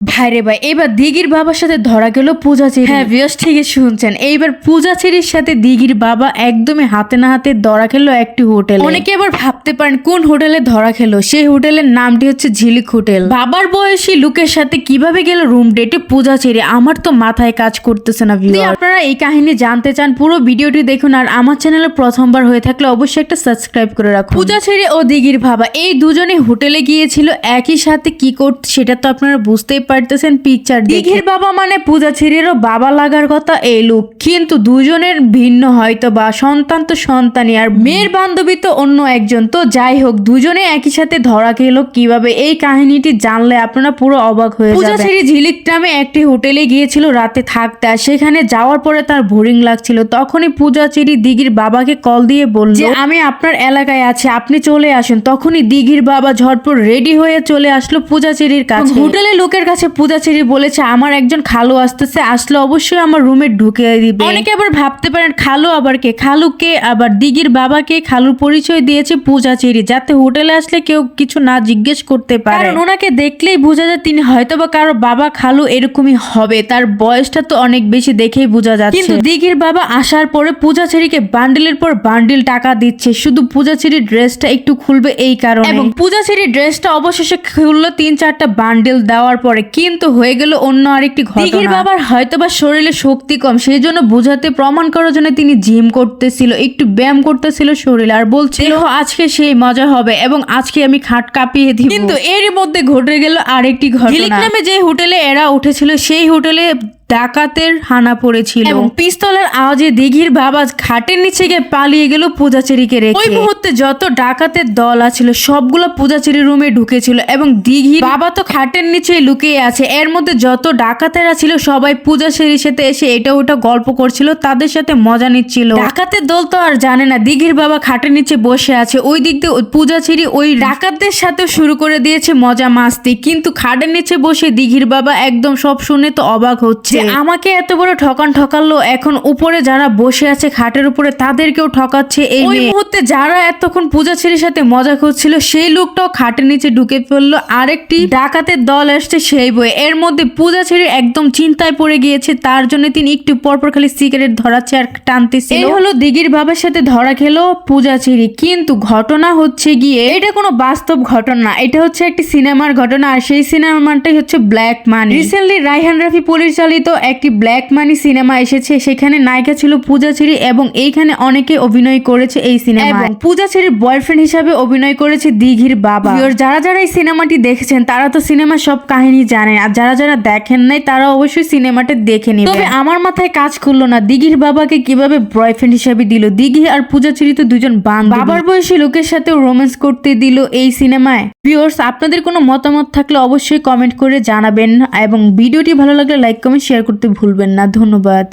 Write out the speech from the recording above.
ভাইরে ভাই এবার দিঘির বাবার সাথে ধরা গেল পূজা চেরি। হ্যাঁ বিয়স ঠিকই শুনছেন। এইবার পূজা চেরির সাথে দিঘির বাবা একদমই হাতে না হাতে ধরা খেলো একটি হোটেল। অনেকে এবার ভাবতে পারেন কোন হোটেলে ধরা খেলো? সেই হোটেলের নামটি হচ্ছে ঝিলিক হোটেল। বাবার বয়সী লোকের সাথে কীভাবে গেল রুম ডেটে পূজা চেরি? আমার তো মাথায় কাজ করতেছে না আপনারা এই কাহিনী জানতে চান পুরো ভিডিওটি দেখুন আর আমার চ্যানেলে প্রথমবার হয়ে থাকলে অবশ্যই একটা সাবস্ক্রাইব করে রাখুন। পূজা ছেড়ে ও দিঘির বাবা এই দুজনে হোটেলে গিয়েছিল একই সাথে কি করতে সেটা তো আপনারা বুঝতেই পারতেছেন পিকচার দিঘির বাবা মানে পূজা ছেড়েরও বাবা লাগার কথা এই লোক। কিন্তু দুজনের ভিন্ন হয়তো বা সন্তান তো সন্তানই। আর মেয়ের বান্ধবী তো অন্য একজন। তো যাই হোক দুজনে একই সাথে ধরা খেল। কীভাবে এই কাহিনীটি জানলে আপনারা পুরো অবাক হয়ে পূজা ছেড়ে ঝিলিক গ্রামে একটি হোটেলে গিয়েছিল রাতে থাকতে। আর সেখানে যাওয়ার পরে তার বোরিং লাগছিল। তখনই পূজা চেরি দিঘির বাবাকে কল দিয়ে বলল যে আমি আপনার এলাকায় আছি আপনি চলে আসুন। তখনই দিঘির বাবা ঝটপট রেডি হয়ে চলে আসলো পূজা চেরির কাছে। হোটেলে লোকের কাছে পূজা চেরি বলেছে আমার একজন খালু আসতেছে আসলে অবশ্যই আমার রুমে ঢুকে দিবে। অনেকে আবার ভাবতে পারেন খালু আবার কে? খালু কে আবার দিঘির বাবাকে খালুর পরিচয় দিয়েছে পূজা চেরি যাতে হোটেলে আসলে কেউ কিছু না জিজ্ঞেস করতে পারে। কারণ ওনাকে দেখলেই বোঝা যায় তিনি হয়তো বা কারও বাবা খালু এরকমই হবে তার বয়সটা তো অনেক বেশি দেখেই বোঝা যাচ্ছে। কিন্তু দিঘির বাবা আসার পরে পূজা ছেড়িকে বান্ডিলের পর বান্ডিল টাকা দিচ্ছে শুধু পূজা ছেড়ির ড্রেসটা একটু খুলবে এই কারণে। এবং পূজা ছেড়ির ড্রেসটা অবশেষে খুললো তিন চারটা বান্ডিল দেওয়ার পরে। কিন্তু হয়ে গেল অন্য আরেকটি ঘটনা। দিঘির বাবার হয়তো বা শরীরে শক্তি কম সেই জন্য বোঝাতে প্রমাণ করার জন্য তিনি জিম করতেছিল একটু ব্যায়াম করতেছিল শরীর আর বলছিল আজকে সেই মজা হবে এবং আজকে আমি খাট কাঁপিয়ে দিব। কিন্তু এরই মধ্যে ঘটে গেল আরেকটি ঘটনা। নামে যে হোটেলে এরা উঠেছিল সেই হোটেলে ডাকাতের হানা পড়েছিল। এবং পিস্তলের আওয়াজে দিঘির বাবা খাটের নিচে গিয়ে পালিয়ে গেল পূজাচেরিকে রেখে। ওই মুহূর্তে যত ডাকাতের দল আছিল সবগুলো পূজাচেরি রুমে ঢুকেছিল এবং দিঘির বাবা তো খাটের নিচে লুকিয়ে আছে। এর মধ্যে যত ডাকাতেরা ছিল সবাই পূজাচেরির সাথে এসে এটা ওটা গল্প করছিল তাদের সাথে মজা নিচ্ছিল। ডাকাতের দল তো আর জানে না দিঘির বাবা খাটের নিচে বসে আছে ওই দিক দিয়ে ওই পূজাচেরি ওই ডাকাতদের সাথে শুরু করে দিয়েছে মজা মাস্তি কিন্তু খাটের নিচে বসে দিঘির বাবা একদম সব শুনে তো অবাক হচ্ছে। আমাকে এত বড় ঠকান ঠকালো এখন উপরে যারা বসে আছে খাটের উপরে তাদেরকেও ঠকাচ্ছে এই মুহূর্তে যারা এতক্ষণ পূজা ছেড়ির সাথে মজা করছিল সেই লোকটাও খাটের নিচে ঢুকে পড়ল। আরেকটি ডাকাতের দল আসছে সেই বই এর মধ্যে পূজা ছেড়ে একদম চিন্তায় পড়ে গিয়েছে তার জন্য তিনি একটু পরপর খালি সিগারেট ধরাচ্ছে আর টানতেছে এই হলো দিঘির বাবার সাথে ধরা খেলো পূজা ছেড়ি। কিন্তু ঘটনা হচ্ছে গিয়ে এটা কোনো বাস্তব ঘটনা এটা হচ্ছে একটি সিনেমার ঘটনা। আর সেই সিনেমাটাই হচ্ছে black money. Recently Raihan Rafi পরিচালিত একটি ব্ল্যাক মানি সিনেমা এসেছে। সেখানে নায়িকা ছিল পূজা ছেড়ি এবং এইখানে অনেকে অভিনয় করেছে এই সিনেমা পূজা ছেড়ির বয়ফ্রেন্ড হিসাবে অভিনয় করেছে দিঘির বাবা। যারা যারা এই সিনেমাটি দেখেছেন তারা তো সিনেমা সব কাহিনী জানেন আর যারা যারা দেখেন নাই তারা অবশ্যই সিনেমাটা দেখে নেবে তবে আমার মাথায় কাজ করল না দিঘির বাবাকে কীভাবে বয়ফ্রেন্ড হিসাবে দিল? দিঘি আর পূজা চিরি তো দুজন বান বাবার বয়সী লোকের সাথে রোম্যান্স করতে দিল এই সিনেমায়। ভিউয়ার্স আপনাদের কোনো মতামত থাকলে অবশ্যই কমেন্ট করে জানাবেন এবং ভিডিওটি ভালো লাগলে লাইক কমেন্ট শেয়ার করতে ভুলবেন না। ধন্যবাদ।